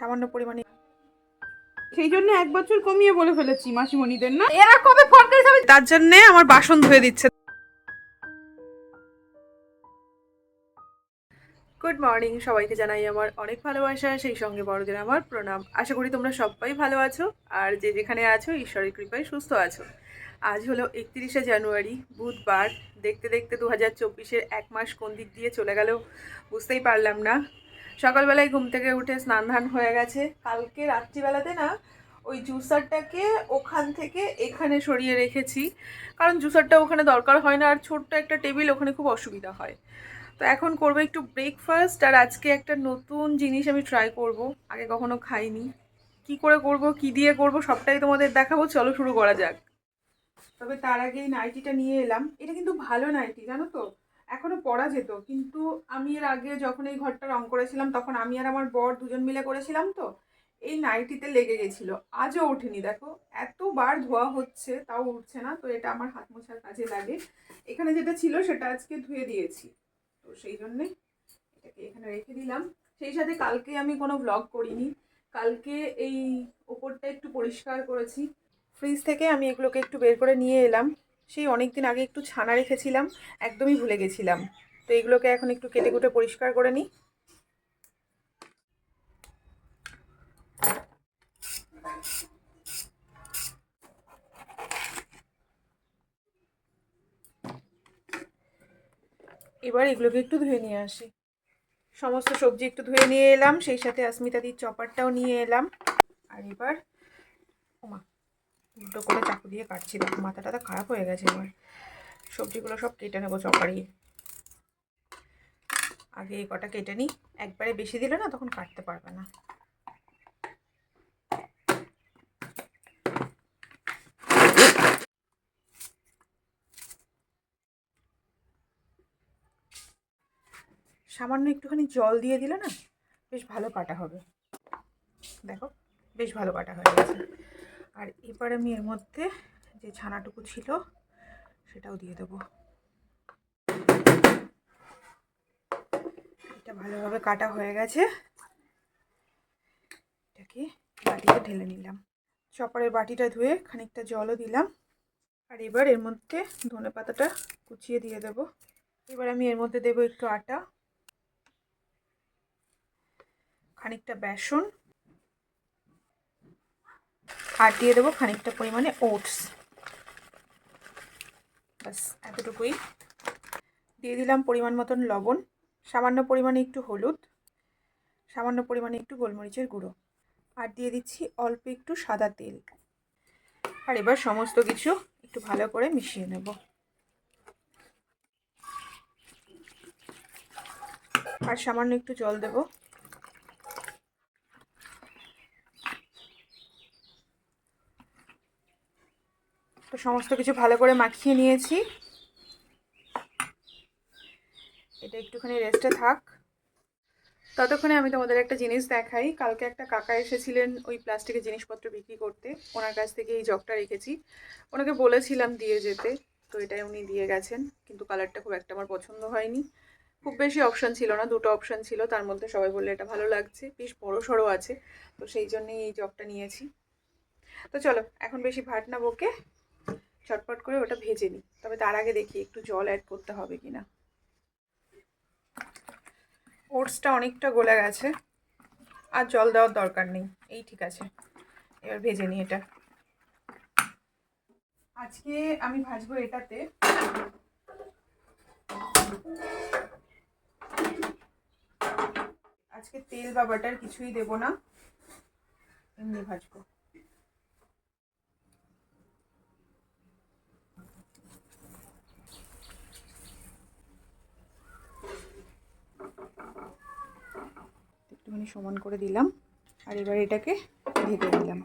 সামান্য পরিমাণে। সেই জন্য এক বছর কমিয়ে বলে ফেলেছি মাসিমণিদের না? এরা কবে ফোন করে যাবে তার জন্যে আমার বাসন ধুয়ে দিচ্ছে। গুড মর্নিং সবাইকে জানাই আমার অনেক ভালোবাসা সেই সঙ্গে বড়দের আমার প্রণাম। আশা করি তোমরা সবাই ভালো আছো আর যে যেখানে আছো ঈশ্বরের কৃপায় সুস্থ আছো। আজ হলো একত্রিশে জানুয়ারি বুধবার। দেখতে দেখতে দু হাজার চব্বিশের এক মাস কোন দিক দিয়ে চলে গেল বুঝতেই পারলাম না। সকালবেলায় ঘুম থেকে উঠে স্নান ধান হয়ে গেছে। কালকে রাত্রিবেলাতে না ওই জুসারটাকে ওখান থেকে এখানে সরিয়ে রেখেছি। কারণ জুসারটা ওখানে দরকার হয় না, আর ছোট্ট একটা টেবিল ওখানে খুব অসুবিধা হয়। তো এখন করব একটু ব্রেকফাস্ট আর আজকে একটা নতুন জিনিস আমি ট্রাই করব। আগে কখনো খাইনি। কি করে করব, কি দিয়ে করব, সবটাই তোমাদের দেখাবো। চলো শুরু করা যাক। তবে তার আগে নাইটিটা নিয়ে এলাম। এটা কিন্তু ভালো নাইটি, জানো তো? এখনও পরা যেত, কিন্তু আমি এর আগে যখন এই ঘরটা রং করেছিলাম, তখন আমি আর আমার বর দুজন মিলে করেছিলাম তো, এই নাইটিতে লেগে গেছিল। আজও ওঠেনি, দেখো। এতবার ধোয়া হচ্ছে, তাও উঠছে না, তো এটা আমার হাত মোছার কাজে লাগে। এখানে যেটা ছিল, সেটা আজকে ধুয়ে দিয়েছি। তো সেই জন্যে এটাকে এখানে রেখে দিলাম। সেই সাথে কালকে আমি কোনো ব্লগ করিনি। কালকে এই ওপরটা একটু পরিষ্কার করেছি। ফ্রিজ থেকে আমি এগুলোকে একটু বের করে নিয়ে এলাম। সেই অনেক দিন আগে একটু ছানা রেখেছিলাম, একদমই ভুলে গেছিলাম। তো এগুলোকে এখন একটু কেটে কুটে পরিষ্কার করে নিই। এবার এগুলোকে একটু ধুয়ে নিয়ে আসি। সমস্ত সবজি একটু ধুয়ে নিয়ে এলাম, সেই সাথে আসমিতাদির চপারটাও নিয়ে এলাম। আর এবার ওমা উল্টো করে চাকু দিয়ে কাটছি। দেখো, মাথাটা তো খারাপ হয়ে গেছে এবার। সবজিগুলো সব কেটে নেব চপারি। আগে এই কটা কেটে নিই। একবারে বেশি দিলে না তখন কাটতে পারবে না। সামান্য একটুখানি জল দিয়ে দিলে না বেশ ভালো কাটা হবে। দেখো, বেশ ভালো কাটা হয়ে গেছে। আর এবার আমি এর মধ্যে যে ছানাটুকু ছিল, সেটাও দিয়ে দেবো। এটা ভালোভাবে কাটা হয়ে গেছে। এটাকে বাটিতে ঢেলে নিলাম। চপারের বাটিটা ধুয়ে খানিকটা জলও দিলাম। আর এবার এর মধ্যে ধনে পাতাটা কুচিয়ে দিয়ে দেব। এবার আমি এর মধ্যে দেবো একটু আটা, খানিকটা বেসন আর দিয়ে দেবো খানিকটা পরিমাণে ওটস। ব্যাস, এতটুকুই। দিয়ে দিলাম পরিমাণ মতন লবণ, সামান্য পরিমাণে একটু হলুদ, সামান্য পরিমাণে একটু গোলমরিচের গুঁড়ো, আর দিয়ে দিচ্ছি অল্প একটু সাদা তেল। আর এবার সমস্ত কিছু একটু ভালো করে মিশিয়ে নেব। আর সামান্য একটু জল দেবো। তো সমস্ত কিছু ভালো করে মাখিয়ে নিয়েছি। এটা একটুখানি রেস্টে থাক। ততক্ষণে আমি তোমাদের একটা জিনিস দেখাই। কালকে একটা কাকা এসেছিলেন ওই প্লাস্টিকের জিনিসপত্র বিক্রি করতে। ওনার কাছ থেকে এই জগটা রেখেছি। ওনাকে বলেছিলাম দিয়ে যেতে, তো এটাই উনি দিয়ে গেছেন। কিন্তু কালারটা খুব একটা আমার পছন্দ হয়নি। খুব বেশি অপশান ছিল না, দুটো অপশান ছিল। তার মধ্যে সবাই বললে এটা ভালো লাগছে। বেশ বড় সড়ো আছে। তো সেই জন্যই এই জগটা নিয়েছি। তো চলো, এখন বেশি ভাট না বকে। চটপট করে ওটা ভেজে নিই। তবে তার আগে দেখি একটু জল অ্যাড করতে হবে কি না ওটসটা অনেকটা গলে গেছে, আর জল দেওয়ার দরকার নেই। এই ঠিক আছে, এবার ভেজে নিই এটা। আজকে আমি ভাজবো এটাতে। আজকে তেল বা বাটার কিছুই দেব না, এমনি ভাজবো। একটুখানি সমান করে দিলাম আর এবার এটাকে ঢেকে দিলাম।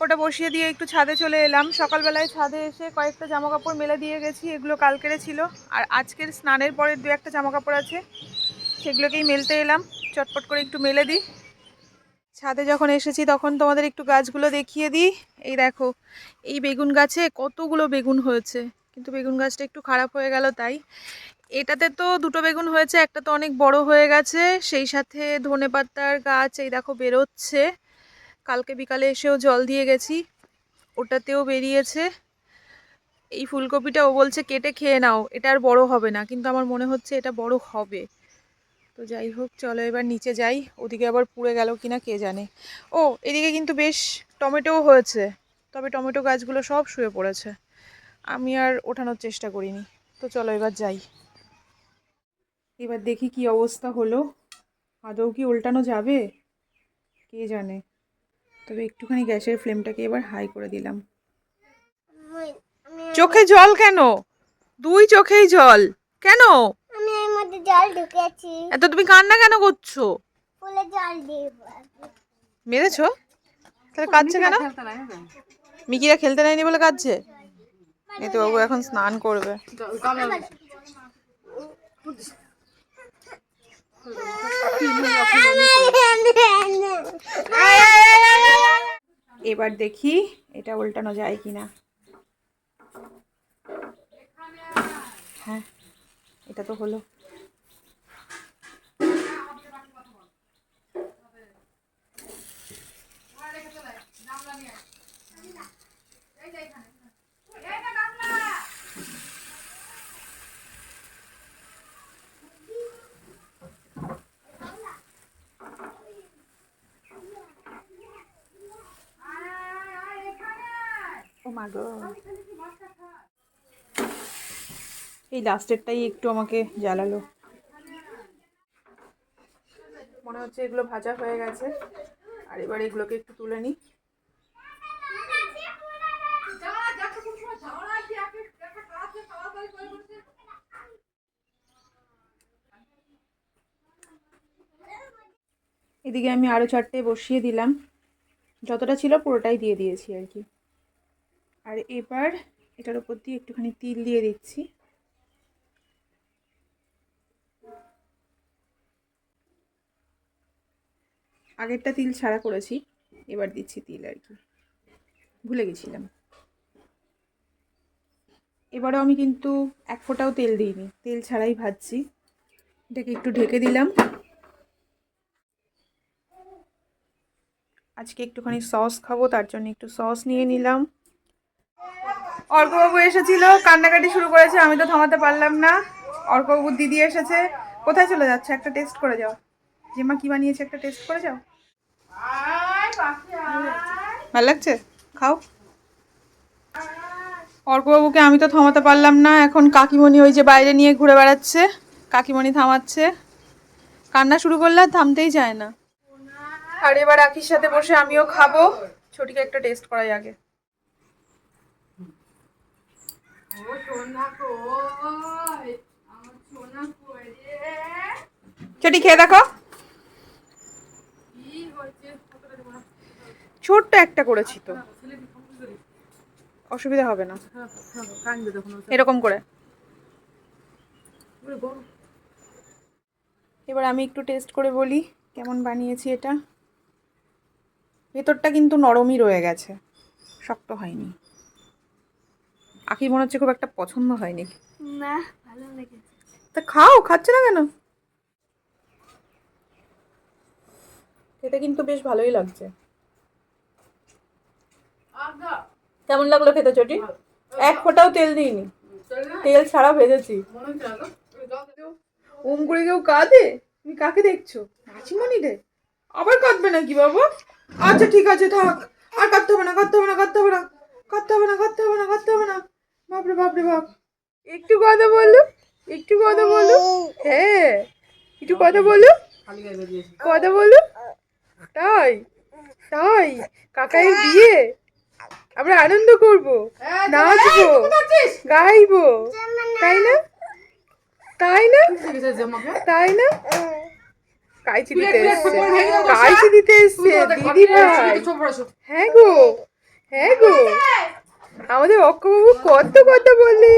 ওটা বসিয়ে দিয়ে একটু ছাদে চলে এলাম। সকালবেলায় ছাদে এসে কয়েকটা জামা কাপড় মেলে দিয়ে গেছি, এগুলো কালকের ছিল। আর আজকের স্নানের পরের দু একটা জামা কাপড় আছে, সেগুলোকেই মেলতে এলাম। চটপট করে একটু মেলে দিই। ছাদে যখন এসেছি তখন তোমাদের একটু গাছগুলো দেখিয়ে দিই। এই দেখো, এই বেগুন গাছে কতগুলো বেগুন হয়েছে। কিন্তু বেগুন গাছটা একটু খারাপ হয়ে গেল তাই। এটাতে তো দুটো বেগুন হয়েছে, একটা তো অনেক বড় হয়ে গেছে। সেই সাথে ধনেপাতার গাছ, এই দেখো, বেরোচ্ছে। কালকে বিকালে এসেও জল দিয়ে গেছি, ওটাতেও বেরিয়েছে। এই ফুলকপিটা ও বলছে, কেটে খেয়ে নাও, এটা আর বড় হবে না। কিন্তু আমার মনে হচ্ছে এটা বড় হবে। তো যাই হোক, চলো এবার নিচে যাই, ওদিকে আবার পুড়ে গেল কিনা কে জানে। ও, এদিকে কিন্তু বেশ টমেটোও হয়েছে, তবে টমেটো গাছগুলো সব শুয়ে পড়েছে। আমি আর ওঠানোর চেষ্টা করিনি। তো চলো এবার যাই। এবার দেখি কি অবস্থা হলো। আদৌ কি উল্টানো যাবে? কে জানে? তবে একটুখানি গ্যাসের ফ্লেমটাকে এবার হাই করে দিলাম। চোখে জল কেন? দুই চোখেই জল। কেন? আমি এর মধ্যে জল ঢুকেছি। এত তুমি কান্না কেন করছ? ফুলে জল দিয়ে মেরেছো? তাহলে কাঁদছে কেন? মিকিরা খেলতে নেয়নি বলে কাঁদছে? এই তো বাবু এখন স্নান করবে। এবার দেখি এটা উল্টানো যায় কিনা। হ্যাঁ এটা তো হলো। ও মা গো এই লাস্টেরটাই একটু আমাকে জ্বালালো। মনে হচ্ছে এগুলো ভাজা হয়ে গেছে। আর এবার এগুলোকে একটু তুলে নিই। এদিকে আমি আরও চারটে বসিয়ে দিলাম। যতটা ছিল পুরোটাই দিয়ে দিয়েছি আর কি। আর এবার এটার উপর দিয়ে একটুখানি তিল দিয়ে দিচ্ছি। আগেরটা তিল ছাড়া করেছি, এবার দিচ্ছি তিল আর কি। ভুলে গেছিলাম। এবারও আমি কিন্তু এক ফোঁটাও তেল দিইনি, তেল ছাড়াই ভাজছি। এটাকে একটু ঢেকে দিলাম। আজকে একটুখানি সস খাব, তার জন্য একটু সস নিয়ে নিলাম। অর্কবাবু এসেছিল, কান্নাকাটি শুরু করেছে, আমি তো থামাতে পারলাম না। অর্কবাবুর দিদি এসেছে। কোথায় চলে যাচ্ছে? একটা টেস্ট করে যাও। জেমা কি বানিয়েছে? একটা টেস্ট করে যাও। ভালো লাগছে? খাও। অর্কবাবুকে আমি তো থামাতে পারলাম না। এখন কাকিমণি ওই যে বাইরে নিয়ে ঘুরে বেড়াচ্ছে। কাকিমণি থামাচ্ছে। কান্না শুরু করলে আর থামতেই চায় না। আর এবার আখির সাথে বসে আমিও খাব। ছোটিকে একটা টেস্ট করাই আগে। ছোটি খেয়ে দেখো। ছোট্ট একটা করেছি তো। অসুবিধা হবে না। এরকম করে। এবার আমি একটু টেস্ট করে বলি কেমন বানিয়েছি এটা। ভেতরটা কিন্তু নরমই রয়ে গেছে। শক্ত হয়নি। আখি মনে হচ্ছে খুব একটা পছন্দ হয়নি। না ভালো লেগেছে। তা খাও খাচ্ছে না কেন? এটা কিন্তু বেশ ভালোই লাগছে। কেমন লাগল খেতে চটি? এক ফোঁটাও তেল দিইনি। তেল ছাড়া ভেজেছি। ওম করে কেউ কাঁদে? তুমি কাকে দেখছ? মাছিমণি রে আবার কাঁদবে নাকি বাবু? আচ্ছা ঠিক আছে থাক। আর কাঁদতে হবে না কাঁদতে হবে না কাঁদতে হবে না। কাঁদতে হবে না কাঁদতে হবে না কাঁদতে হবে না। বাপরে বাপরে বাপ। একটু কথা বলো একটু কথা বলো হ্যাঁ একটু কথা বলো কথা বলো তাই তাই কাকাই বিয়ে। আমরা আনন্দ করব নাচবো গাইবো। তাই না? তাই না? তাই না? কাইচি দিতে এসছে। কাইচি দিতে এসছে দিদি ভাই হ্যাঁ গো হ্যাঁ গো। আমাদের অক্ষবাবু কত কথা বলে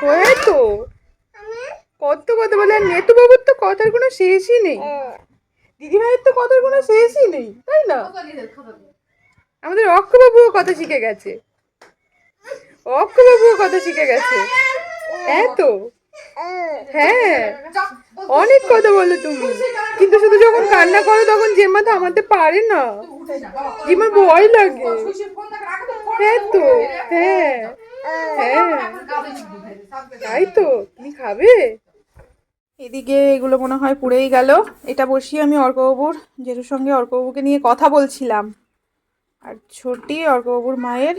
হ্যাঁ তো। কত কথা বলে আর নেতুবাবুর তো কথার কোনো শেষই নেই। দিদিভাইয়ের তো কথার কোনো শেষই নেই তাই না? আমাদের অক্ষবাবুও কথা শিখে গেছে। অক্ষবাবুও কথা শিখে গেছে। হ্যাঁ তো। হ্যাঁ অনেক কথা বলো তুমি। কিন্তু শুধু যখন কান্না করো তখন জেম্মা থামাতে পারে না। জেম্মার ভয় লাগে। হ্যাঁ তো হ্যাঁ হ্যাঁ। তাই তো, তুমি খাবে? এদিকে এগুলো মনে হয় পুড়েই গেল। এটা বসিয়ে আমি অর্কবাবুর, জেঠুর সঙ্গে অর্কবাবুকে নিয়ে কথা বলছিলাম। আর ছোটি অর্কবাবুর মায়ের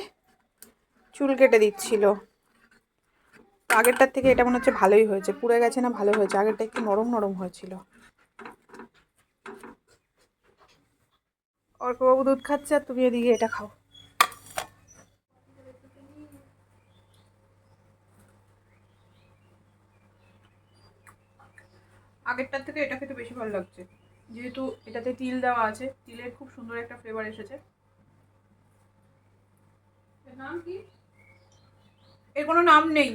চুল কেটে দিচ্ছিল। আগেরটার থেকে এটা মনে হচ্ছে ভালোই হয়েছে। পুড়ে গেছে না ভালো হয়েছে? আগেরটা একটু নরম নরম হয়েছিল। অর্কবাবু দুধ খাচ্ছে আর তুমি এদিকে এটা খাও। আগেরটার থেকে এটা খেতে বেশি ভালো লাগছে। যেহেতু এটাতে তিল দেওয়া আছে, তিলের খুব সুন্দর একটা ফ্লেভার এসেছে। নাম কি? এর কোনো নাম নেই।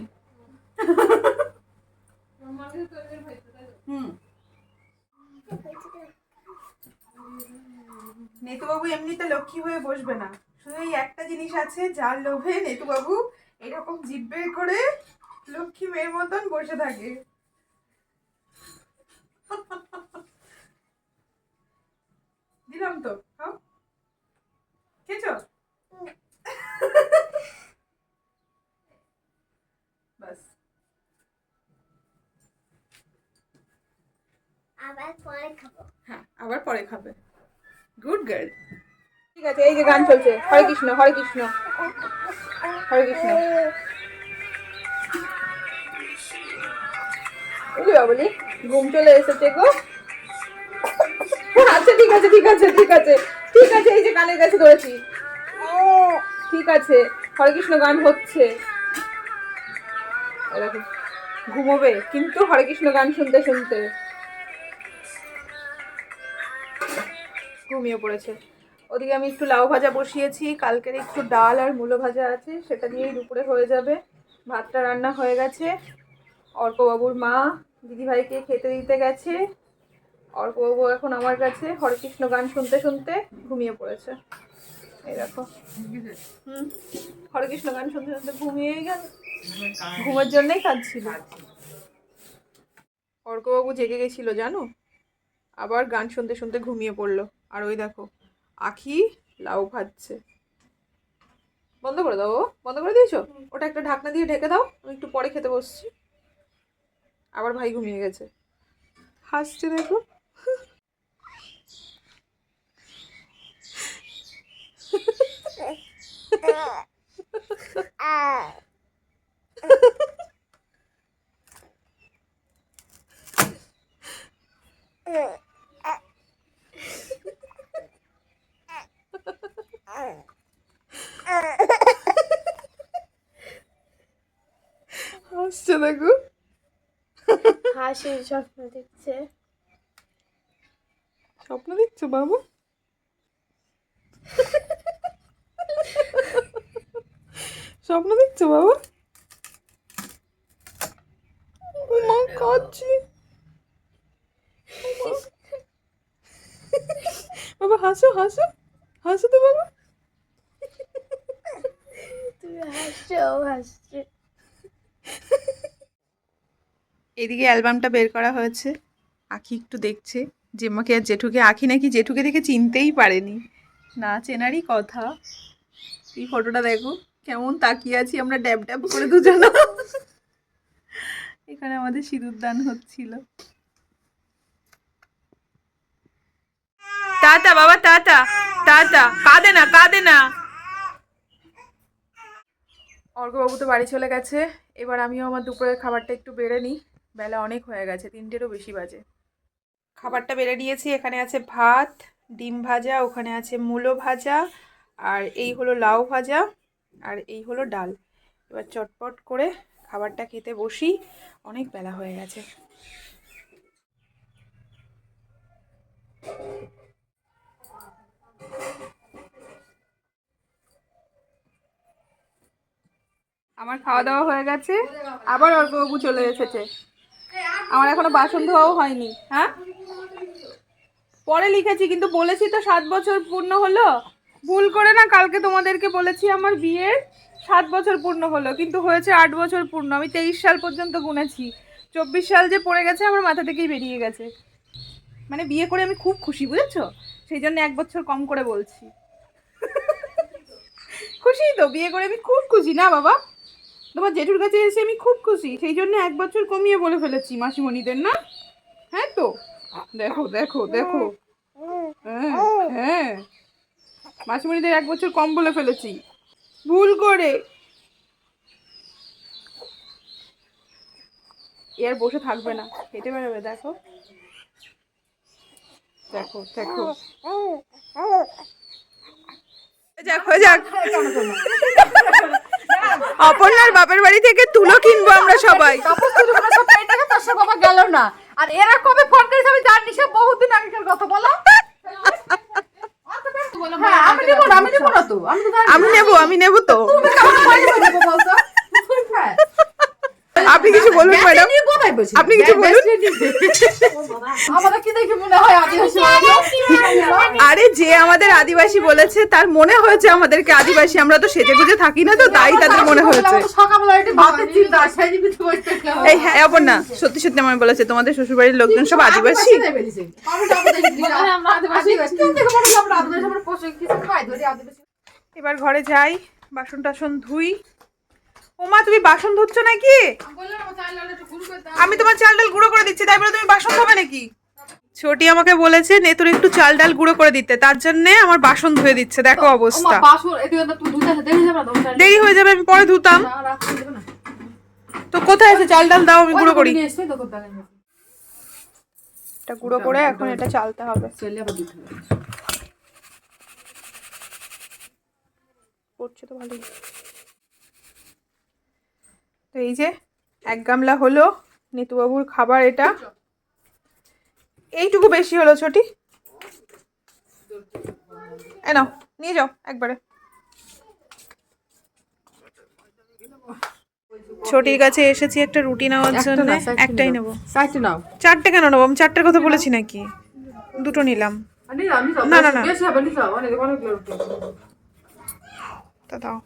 নেতুবাবু এমনিতে লক্ষ্মী হয়ে বসবে না। শুধু এই একটা জিনিস আছে, যার লোভে নেতুবাবু এরকম জিভ বের করে লক্ষ্মী মেয়ের মতন বসে থাকে। দিলাম তো খাও খেয়েছো বাস আবার পরে খাব হ্যাঁ আবার পরে খাবে গুড গার্ল ঠিক আছে, এই যে গান চলছে। হরে কৃষ্ণ হরে কৃষ্ণ। হরে কৃষ্ণ। ঘুম চলে এসেছে গো। আচ্ছা ঠিক আছে ঠিক আছে ঠিক আছে। ঠিক আছে, এই যে কানের কাছে ধরেছি। ঠিক আছে, হরে কৃষ্ণ গান হচ্ছে। ঘুমোবে, কিন্তু হরে কৃষ্ণ গান শুনতে শুনতে। ঘুমিয়ে পড়েছে। ওদিকে আমি একটু লাউ ভাজা বসিয়েছি, কালকের একটু ডাল আর মূলো ভাজা আছে, সেটা দিয়েই দুপুরে হয়ে যাবে। ভাতটা রান্না হয়ে গেছে। অর্কবাবুর মা, দিদিভাইকে খেতে দিতে গেছে। অর্কবাবু এখন আমার কাছে হরেকৃষ্ণ গান শুনতে শুনতে ঘুমিয়ে পড়েছে। এই দেখো। হুম? হরেকৃষ্ণ গান শুনতে শুনতে ঘুমিয়েই গেল। ঘুমের জন্যই কাঁদছিল। অর্কবাবু জেগে গেছিল, জানো? আবার গান শুনতে শুনতে ঘুমিয়ে পড়ল। আর ওই দেখো আখি লাউ ভাজছে। বন্ধ করে দাও ও? বন্ধ করে দিয়েছ? ওটা একটা ঢাকনা দিয়ে ঢেকে দাও আমি একটু পরে খেতে বসছি। আবার ভাই ঘুমিয়ে গেছে। হাসছে দেখো। দেখো। হাসির স্বপ্ন দেখছে। স্বপ্ন দেখছ বাবা? স্বপ্ন দেখছ বাবা? মা কাঁদছে। বাবা হাসো হাসো। হাসো তো বাবা। তুমি হাসছো হাসছে। এদিকে অ্যালবামটা বের করা হয়েছে। আখি একটু দেখছে। জেম্মাকে আর জেঠুকে, আখি নাকি জেঠুকে দেখে চিনতেই পারেনি। না চেনারই কথা। এই ফটোটা দেখো, কেমন তাকিয়ে আছি আমরা ড্যাব ড্যাব করে দুজন। এখানে আমাদের সিঁদুর দান হচ্ছিল। টাটা বাবা টাটা টাটা কাঁদে না কাঁদে না। অর্ঘবাবু তো বাড়ি চলে গেছে। এবার আমিও আমার দুপুরের খাবারটা একটু বেড়ে নিই। বেলা অনেক হয়ে গেছে, তিনটেরও বেশি বাজে। খাবারটা বেড়ে নিয়েছি, এখানে আছে ভাত, ডিম ভাজা, ওখানে আছে মূলো ভাজা, আর এই হলো লাউ ভাজা, আর এই হলো ডাল। এবার চটপট করে খাবারটা খেতে বসি, অনেক বেলা হয়ে গেছে। আমার খাওয়া দাওয়া হয়ে গেছে, আবার অর্কবাবু চলে এসেছে। আমার এখনও বাসন ধোয়াও হয়নি হ্যাঁ? পরে লিখেছি, কিন্তু বলেছি তো সাত বছর পূর্ণ হলো। ভুল করে না, কালকে তোমাদেরকে বলেছি আমার বিয়ের সাত বছর পূর্ণ হলো, কিন্তু হয়েছে আট বছর পূর্ণ। আমি তেইশ সাল পর্যন্ত গুনেছি। চব্বিশ সাল যে পড়ে গেছে, আমার মাথা থেকেই বেরিয়ে গেছে। মানে বিয়ে করে আমি খুব খুশি, বুঝেছ? সেই জন্য এক বছর কম করে বলছি। খুশি তো, বিয়ে করে আমি খুব খুশি। না, বাবা? তোমার জেঠুর কাছে এসে আমি খুব খুশি। সেই জন্য এক বছর কমিয়ে বলে ফেলেছি মাসিমণিদের, না? হ্যাঁ তো? দেখো দেখো দেখো। হ্যাঁ হ্যাঁ। মাসিমণিদের এক বছর কম বলে ফেলেছি। ভুল করে। এ আর বসে থাকবে না। হেঁটে বেরোবে, দেখো। দেখো দেখো। যাক, হয়ে যাক। অপর্ণার বাপের বাড়ি থেকে তুলো কিনবো আমরা সবাই। বাবা গেল না। আর এরা কবে ফোন করেছে আমি জানি সব বহুদিন আগেকার কথা বলো। হ্যাঁ, আমি নেব আমি নেব না তো আমি তো জানি। আমি নেব আমি নেব তো তুমি কেমন করে নেব বলতো হ্যাঁ আপনি কিছু বলবেন ম্যাডাম নিয়ে কোথায় বসে? আপনি কিছু বলুন। আমাদের কি দেখে মনে হয় আদিবাসী আরে যে আমাদের আদিবাসী বলেছে তার মনে হয়েছে আমাদেরকে আদিবাসী। আমরা তো সেজে গুজে থাকি না তো তাই তাদের মনে হয়েছে। এই হ্যাঁ অপর্ণা সত্যি সত্যি আমার বলেছে তোমাদের শ্বশুরবাড়ির লোকজন সব না। আদিবাসী। এবার ঘরে যাই বাসন টাসন ধুই। ওমা তুমি বাসন ধুচ্ছ নাকি আমি তোমার চাল ডাল গুঁড়ো করে দিচ্ছি তাই বলে তুমি বাসন ধোবে নাকি ছোটি আমাকে বলেছে নেতুর একটু চাল ডাল গুঁড়ো করে দিতে তার জন্য আমার বাসন ধুয়ে দিচ্ছে দেখো অবস্থা। দেরি হয়ে যাবে আমি পরে ধুতাম। তো কোথায় আছে চাল ডাল দাও আমি গুঁড়ো করি। এটা গুঁড়ো করে এখন এটা চালতে হবে। করছে তো ভালোই তো এই যে এক গামলা হলো নিতুবাবুর খাবার এটা। এইটুকু বেশি হলো ছোটি। এ নাও নিয়ে যাও একবারে। ছোটির কাছে এসেছি একটা রুটি নেওয়ার জন্য। একটাই। নেব। চারটে নাও। চারটে কেন নেব? আমি চারটের কথা বলেছি নাকি? দুটো নিলাম। না, না, না। তা দাও।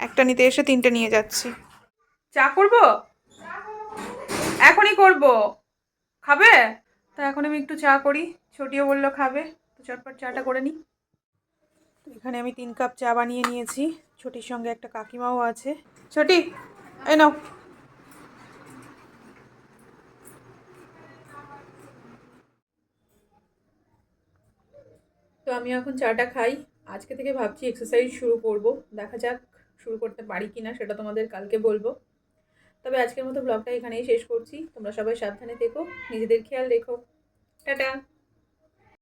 একটা নিতে এসে তিনটে নিয়ে যাচ্ছি। চা করব? এখনই করব। খাবে? তা এখন আমি একটু চা করি। ছোটিও বলল খাবে, তো চটপট চাটা করে নিই এখানে আমি তিন কাপ চা বানিয়ে নিয়েছি। ছোটির সঙ্গে একটা কাকিমাও আছে। ছোটি, এই নাও। তো আমি এখন চাটা খাই। আজকে থেকে ভাবছি এক্সারসাইজ শুরু করব। দেখা যাক শুরু করতে পারি কি না সেটা তোমাদের কালকে বলব। তবে আজকের মতো ব্লগটা এখানেই শেষ করছি। তোমরা সবাই সাবধানে থেকো, নিজেদের খেয়াল রেখো। টাটা!